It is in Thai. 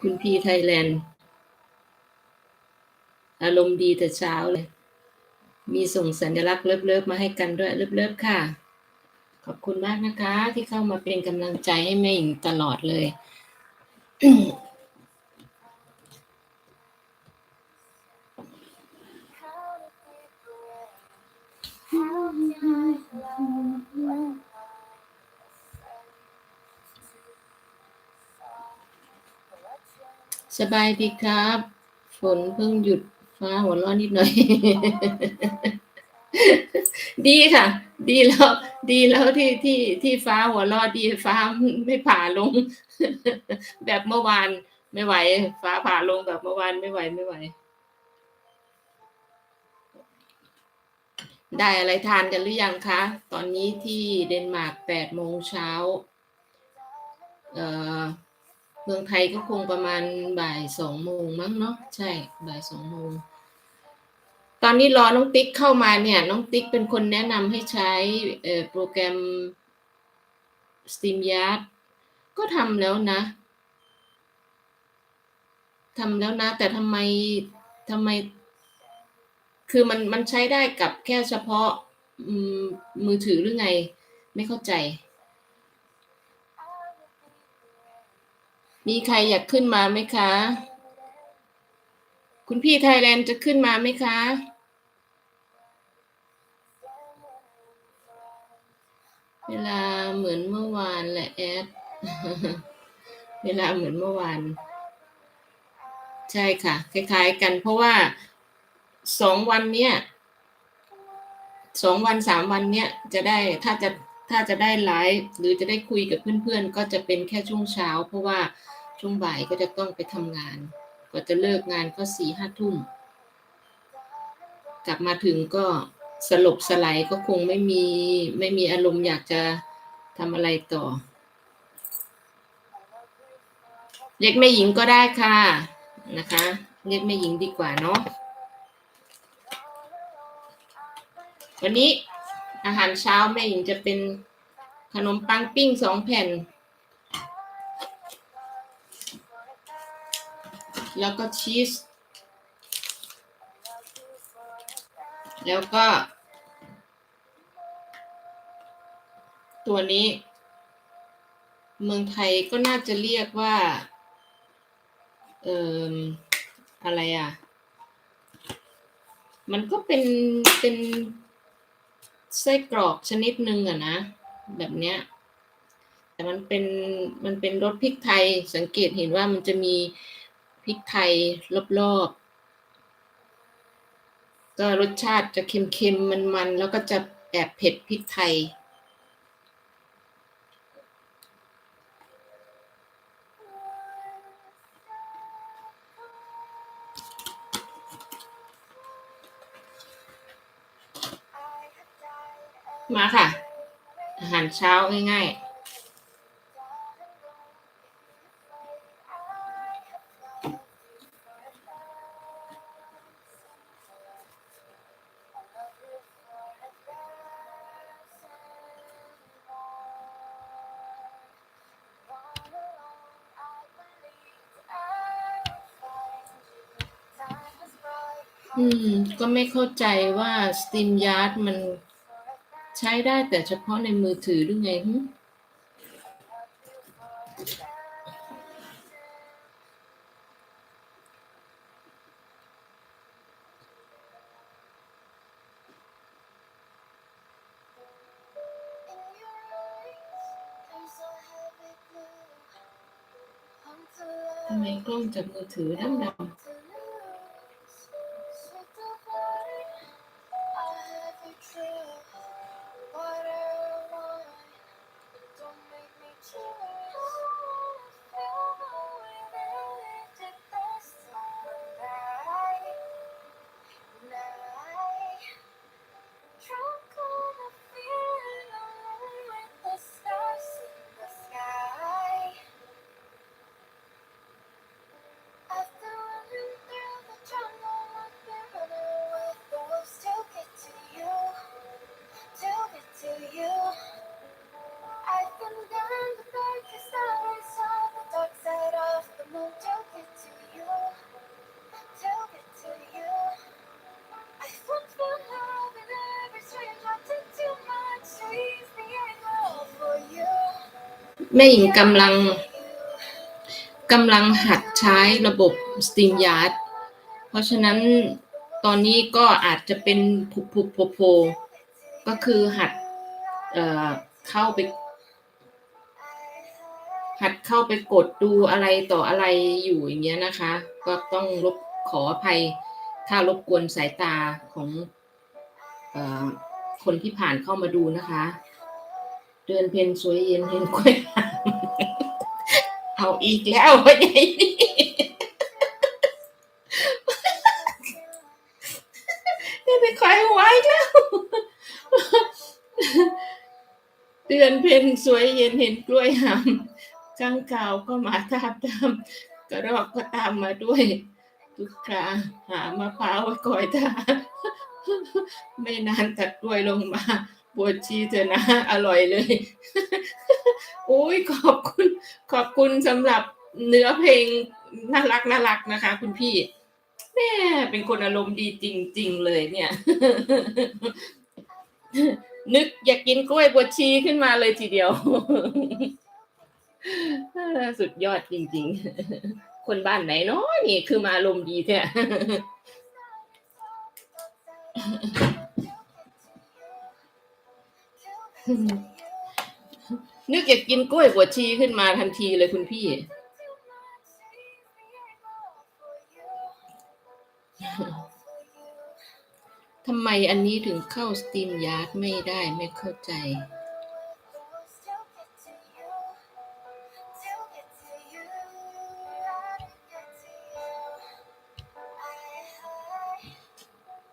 คุณพีไทยแลนด์ อารมณ์ดีแต่เช้าเลย มีส่งสัญลักษณ์เลิฟๆมาให้กันด้วย เลิฟๆค่ะ ขอบคุณมากนะคะ ที่เข้ามาเป็นกำลังใจให้แม่หญิงตลอดเลย สบายดีครับ ฝนเพิ่งหยุดฟ้าหัวร้อนนิดหน่อย ดีค่ะ ดีแล้ว ดีแล้วที่ที่ที่ฟ้าหัวร้อนดีฟ้าไม่ผ่าลง แบบเมื่อวานไม่ไหว ฟ้าผ่าลงแบบเมื่อวานไม่ไหวไม่ไหว ได้อะไรทานกันหรือยังคะ ตอนนี้ที่เดนมาร์กแปดโมงเช้า เอ่อ เมืองไทยก็คงประมาณบ่ายสองโมงมั้งเนาะใช่บ่ายสองโมงตอนนี้รอน้องติ๊กเข้ามาเนี่ย น้องติ๊กเป็นคนแนะนำให้ใช้โปรแกรม StreamYard ก็ทำแล้วนะทำแล้วนะ แต่ทำไมทำไม คือมันมันใช้ได้กับแค่เฉพาะมือถือหรือไง ไม่เข้าใจ มีใครอยากขึ้นมาไหมคะ คุณพี่ไทยแลนด์จะขึ้นมาไหมคะเวลาเหมือนเมื่อวานแหละแอด เวลาเหมือนเมื่อวาน ใช่ค่ะ คล้าย ๆ กัน เพราะว่าสองวันเนี้ยสองวันสามวันเนี้ยจะได้ถ้าจะถ้าจะได้ไลฟ์หรือจะได้คุยกับเพื่อนๆ ก็จะเป็นแค่ช่วงเช้า เพราะว่า ช่วงบ่ายก็จะต้องไปทำงานกว่าจะเลิกงานก็สี่ห้าทุ่ม กลับมาถึงก็สลบสลายก็คงไม่มีไม่มีอารมณ์อยากจะทำอะไรต่อ เรียกแม่หญิงก็ได้ค่ะนะคะ เรียกแม่หญิงดีกว่าเนาะวันนี้อาหารเช้าแม่หญิงจะเป็นขนมปังปิ้งสองแผ่น แล้วก็ชีส แล้วก็ ตัวนี้ เมืองไทยก็น่าจะเรียกว่า เอ่อ อะไรอะ มันก็เป็น เป็นไส้กรอกชนิดหนึ่งอะนะ แบบเนี้ยแต่มันเป็นมันเป็นรสพริกไทยสังเกตเห็นว่ามันจะมี ริกไทยรอบๆ ก็รสชาติจะเค็มๆ มันๆ แล้วก็จะแอบเผ็ดพริกไทย มาค่ะ อาหารเช้าง่ายๆ อืม ก็ไม่เข้าใจว่า StreamYard มันใช้ได้แต่เฉพาะในมือถือหรือไงหึทำไมกล้องจากมือถือดำดำ แม่หญิงกำลังกำลังหัดใช้ระบบ StreamYard เพราะฉะนั้นตอนนี้ก็อาจจะเป็นผุผุโผโผก็คือหัดเอ่อเข้าไป หัดเข้าไปกดดูอะไรต่ออะไรอยู่อย่างเงี้ยนะคะ ก็ต้องรบขออภัย ถ้ารบกวนสายตาของเออคนที่ผ่านเข้ามาดูนะคะ เดือนเพนสวยเย็นเห็นกล้วย เอาอีกแล้ววะยายนี่นี่ไปคอยไว้แล้ว เดือนเพนสวยเย็นเห็นกล้วยหามข้างข่าวก็มาตามตามกระรอกก็ตามมาด้วยทุกคราหามะพร้าวไว้ก่อยตาไม่นานตัดกล้วยลงมาบวชชีเถอะนะ อร่อยเลย อ้ยขอบคุณขอบคุณสำหรับเนื้อเพลงน่ารักน่ารักนะคะ คุณพี่แม่เป็นคนอารมณ์ดีจริง ๆ เลยเนี่ย นึกอยากกินกล้วยบวชชีขึ้นมาเลยทีเดียว สุดยอดจริง ๆ คนบ้านไหนเนาะนี่คือมาอารมณ์ดีแท้ นึกอยากกินกล้วยบวชชีขึ้นมาทันทีเลยคุณพี่ ทำไมอันนี้ถึงเข้าสตรีมยาร์ดไม่ได้ไม่เข้าใจ